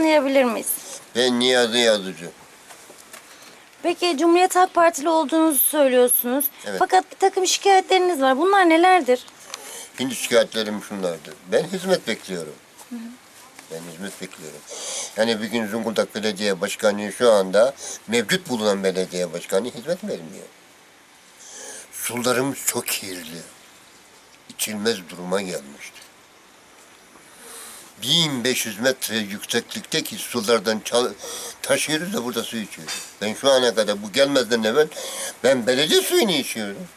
tanıyabilir miyiz? Ben Niyazi Yazıcı. Peki Cumhuriyet Halk Partili olduğunuzu söylüyorsunuz. Evet. Fakat bir takım şikayetleriniz var. Bunlar nelerdir? Şimdi şikayetlerim şunlardır. Ben hizmet bekliyorum. Ben hizmet bekliyorum. Yani bir gün Zonguldak Belediye Başkanı şu anda mevcut bulunan belediye başkanı hizmet vermiyor. Sularımız çok kirli. İçilmez duruma gelmiştir. 1500 metre yükseklikteki sulardan taşıyoruz da burada su içiyoruz. Ben şu ana kadar bu gelmezden evvel ben belediye suyunu içiyorum.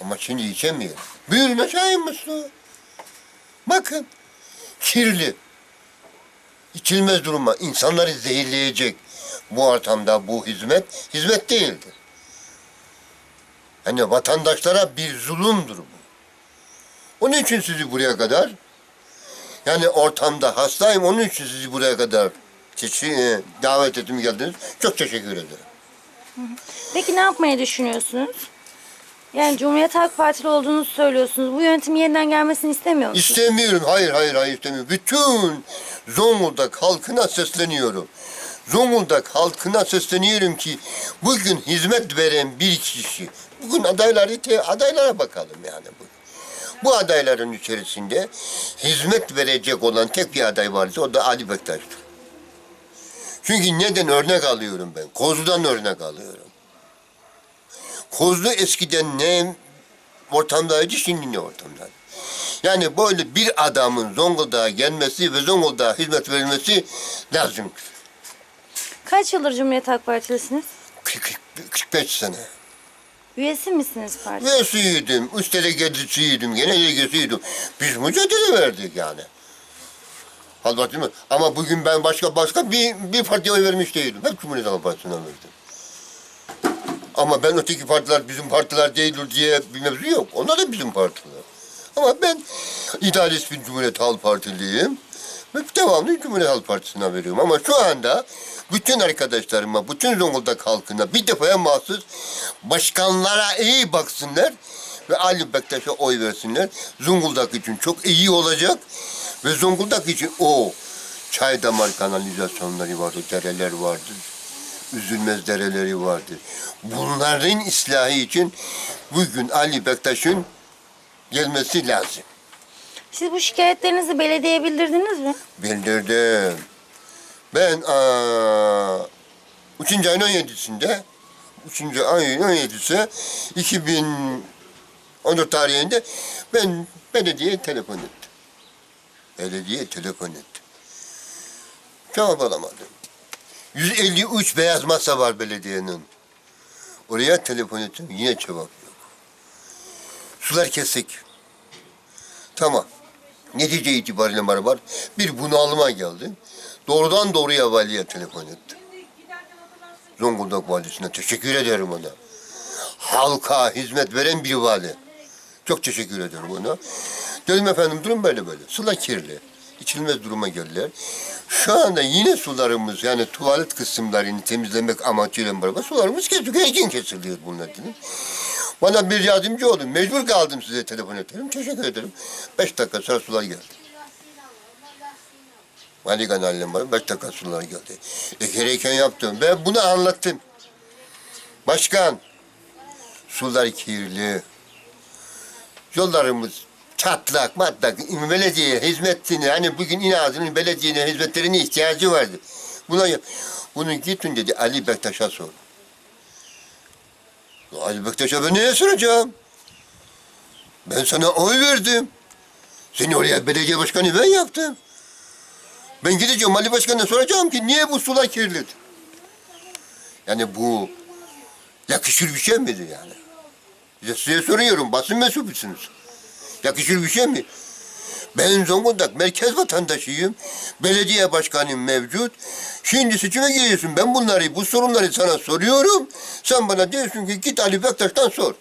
Ama şimdi içemiyor. Buyurun aşağı inmiş su. Bakın. Kirli. İçilmez duruma. insanları zehirleyecek. Bu ortamda bu hizmet, hizmet değildir. Hani vatandaşlara bir zulümdür bu. Onun için sizi buraya kadar, yani ortamda hastayım, onun için sizi buraya kadar çeşi- e, davet ettim geldiniz. Çok teşekkür ederim. Peki ne yapmayı düşünüyorsunuz? Yani Cumhuriyet Halk Partili olduğunuzu söylüyorsunuz. Bu yönetimin yeniden gelmesini istemiyor musunuz? İstemiyorum. Hayır hayır hayır istemiyorum. Bütün Zonguldak halkına sesleniyorum. Zonguldak halkına sesleniyorum ki bugün hizmet veren bir kişi. Bugün adayları te- adaylara bakalım yani bu. Bu adayların içerisinde hizmet verecek olan tek bir aday varsa o da Ali Bektaş'tır. Çünkü neden örnek alıyorum ben? Kozlu'dan örnek alıyorum. Kozlu eskiden ne ortamdaydı şimdi ne ortamdaydı? Yani böyle bir adamın Zonguldak'a gelmesi ve Zonguldak'a hizmet verilmesi lazımdır. Kaç yıldır Cumhuriyet Halk Partilisiniz? 40 45 sene. Üyesi misiniz parti? Ve üyeydim, üst delegesiydim, genel delegesiydim. Biz mücadele verdik yani. Halbuki mi? Ama bugün ben başka başka bir, bir partiye oy vermiş değilim. Hep Cumhuriyet Halk Partisi'ne verdim. Ama ben öteki partiler bizim partiler değildir diye bir mevzu yok. Onlar da bizim partiler. Ama ben idealist bir Cumhuriyet Halk Partiliyim. Ve devamlı Cumhuriyet Halk Partisi'ne veriyorum. Ama şu anda bütün arkadaşlarıma, bütün Zonguldak halkına bir defaya mahsus başkanlara iyi baksınlar ve Ali Bektaş'a oy versinler. Zonguldak için çok iyi olacak ve Zonguldak için o çay damar kanalizasyonları vardır, dereler vardır. Üzülmez dereleri vardır. Bunların ıslahı için bugün Ali Bektaş'ın gelmesi lazım. Siz bu şikayetlerinizi belediyeye bildirdiniz mi? Bildirdim. Ben aa, 3. ayın 17'sinde 3. ayın 17'si 2014 tarihinde ben belediyeye telefon ettim. Belediye telefon ettim. Cevap alamadım. 153 beyaz masa var belediyenin. Oraya telefon ettim yine cevap yok. Sular kesik. Tamam. Netice itibariyle bana var. Bir bunalıma geldi. Doğrudan doğruya valiye telefon ettim. Zonguldak valisine teşekkür ederim ona. Halka hizmet veren bir vali. Çok teşekkür ederim ona. Dedim efendim durum böyle böyle. Sular kirli. İçilmez duruma geldiler. Şu anda yine sularımız yani tuvalet kısımlarını temizlemek amacıyla beraber sularımız kesiliyor. Gün kesiliyor bunlar dedim. Bana bir yardımcı olun. Mecbur kaldım size telefon ederim. Teşekkür ederim. Beş dakika sonra sular geldi. Vali kanalım var. Beş dakika sular geldi. E gereken yaptım. Ben bunu anlattım. Başkan, sular kirli. Yollarımız çatlak, matlak. Belediye hizmetini, hani bugün İnadı'nın belediyenin hizmetlerine ihtiyacı vardı. Buna. Bunu gittin dedi Ali Bektaş'a sor. Ali Bektaş'a ben neye soracağım? Ben sana oy verdim. Seni oraya belediye başkanı ben yaptım. Ben gideceğim Ali Başkan'a soracağım ki niye bu sular kirli? Yani bu yakışır bir şey midir yani? Size, size soruyorum basın mensubusunuz. Yakışır bir şey mi? Ben Zonguldak merkez vatandaşıyım. Belediye başkanım mevcut. Şimdi seçime giriyorsun. Ben bunları, bu sorunları sana soruyorum. Sen bana diyorsun ki git Ali Bektaş'tan sor.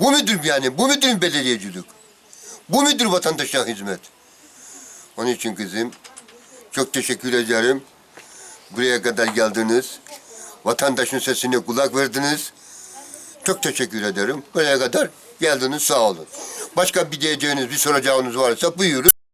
Bu müdür yani? Bu müdür belediyecilik? Bu müdür vatandaşa hizmet? Onun için kızım çok teşekkür ederim. Buraya kadar geldiniz. Vatandaşın sesine kulak verdiniz. Çok teşekkür ederim. Buraya kadar geldiniz sağ olun. Başka bir diyeceğiniz, bir soracağınız varsa buyurun.